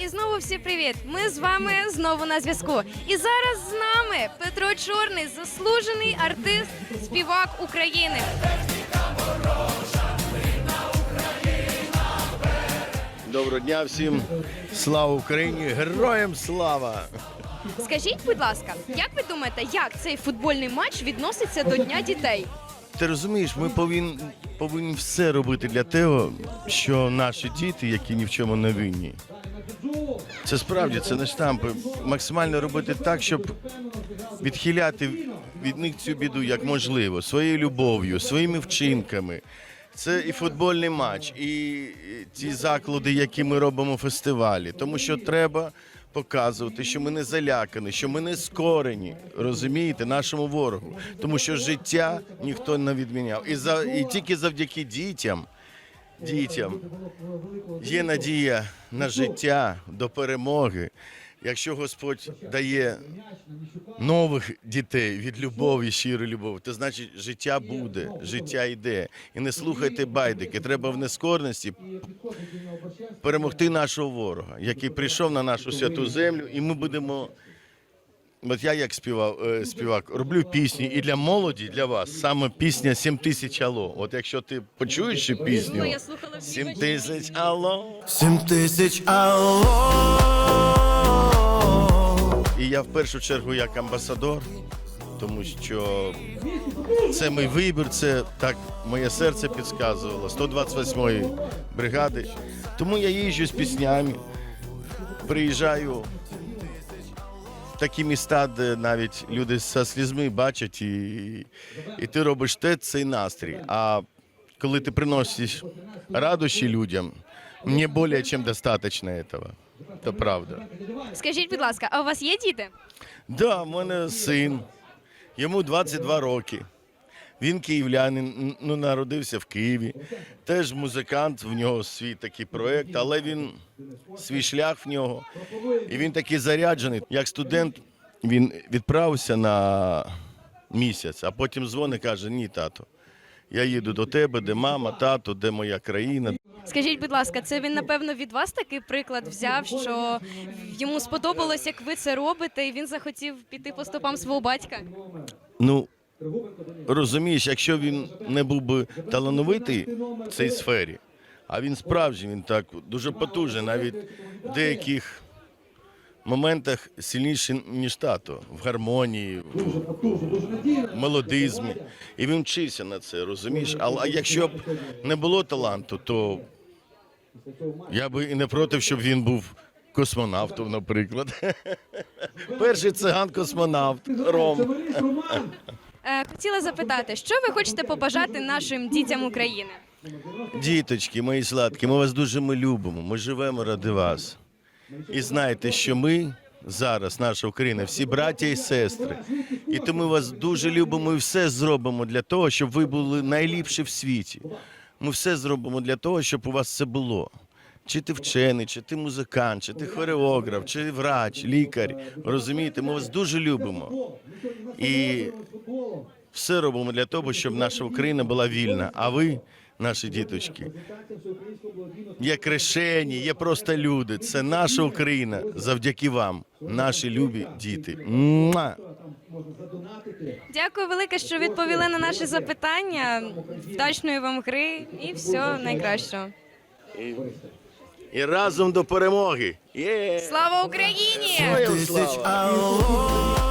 І знову всі привіт! Ми з вами знову на зв'язку. І зараз з нами Петро Чорний, заслужений артист, співак України. Доброго дня всім. Слава Україні! Героям слава! Скажіть, будь ласка, як ви думаєте, як цей футбольний матч відноситься до Дня дітей? Ти розумієш, ми повинні, повинні все робити для того, що наші діти, які ні в чому не винні. Це справді, це не штампи. Максимально робити так, щоб відхиляти від них цю біду як можливо, своєю любов'ю, своїми вчинками. Це і футбольний матч, і ті заклади, які ми робимо фестивалі. Тому що треба показувати, що ми не залякані, що ми не скорені, розумієте, нашому ворогу. Тому що життя ніхто не відміняв. І, за, і тільки завдяки дітям, дітям є надія на життя до перемоги. Якщо Господь дає нових дітей від любові, щирої любові, то значить життя буде, життя йде. І не слухайте байдики. Треба в нескорності перемогти нашого ворога, який прийшов на нашу святу землю, і ми будемо. От я як співав, е, співак роблю пісні і для молоді, і для вас саме пісня «Сім тисяч алло. От якщо ти почуєш пісню я «Сім тисяч алло. Сім тисяч алло. І я в першу чергу як амбасадор, тому що це мій вибір, це так моє серце підказувало 128-ї бригади. Тому я їжджу з піснями, приїжджаю такі міста, де навіть люди зі слізьми бачать, і, і ти робиш те, цей настрій. А коли ти приносиш радощі людям, мені більше, ніж достатньо цього. Це правда. Скажіть, будь ласка, а у вас є діти? Да, в мене син. Йому 22 роки. Він київлянин, ну, народився в Києві. Теж музикант, в нього свій такий проєкт, але він свій шлях в нього. І він такий заряджений. Як студент він відправився на місяць, а потім дзвонить і каже: Ні, тато, я їду до тебе, де мама, тато, де моя країна. Скажіть, будь ласка, це він напевно від вас такий приклад взяв, що йому сподобалось, як ви це робите, і він захотів піти по стопам свого батька? Ну, розумієш, якщо він не був би талановитий в цій сфері, а він справжній, він так дуже потужний, навіть в деяких моментах сильніший, ніж тато, в гармонії, в мелодизмі. І він вчився на це, розумієш? Але якщо б не було таланту, то я би і не проти, щоб він був космонавтом, наприклад. Перший циган-космонавт Ром. Е, хотіла запитати, що ви хочете побажати нашим дітям України? Діточки, мої сладкі, ми вас дуже ми любимо. Ми живемо ради вас. І знайте, що ми зараз, наша Україна, всі браття і сестри. І тому вас дуже любимо і все зробимо для того, щоб ви були найліпші в світі. Ми все зробимо для того, щоб у вас це було. Чи ти вчений, чи ти музикант, чи ти хореограф, чи врач, лікар. Розумієте, ми вас дуже любимо. І все робимо для того, щоб наша Україна була вільна. А ви, наші діточки, є крещені, є просто люди. Це наша Україна завдяки вам, наші любі діти. Муа! Дякую велике, що відповіли на наші запитання. Вдачної вам гри і всього найкращого. І разом до перемоги. Є! Слава Україні! Героям Тисяч слава! алло.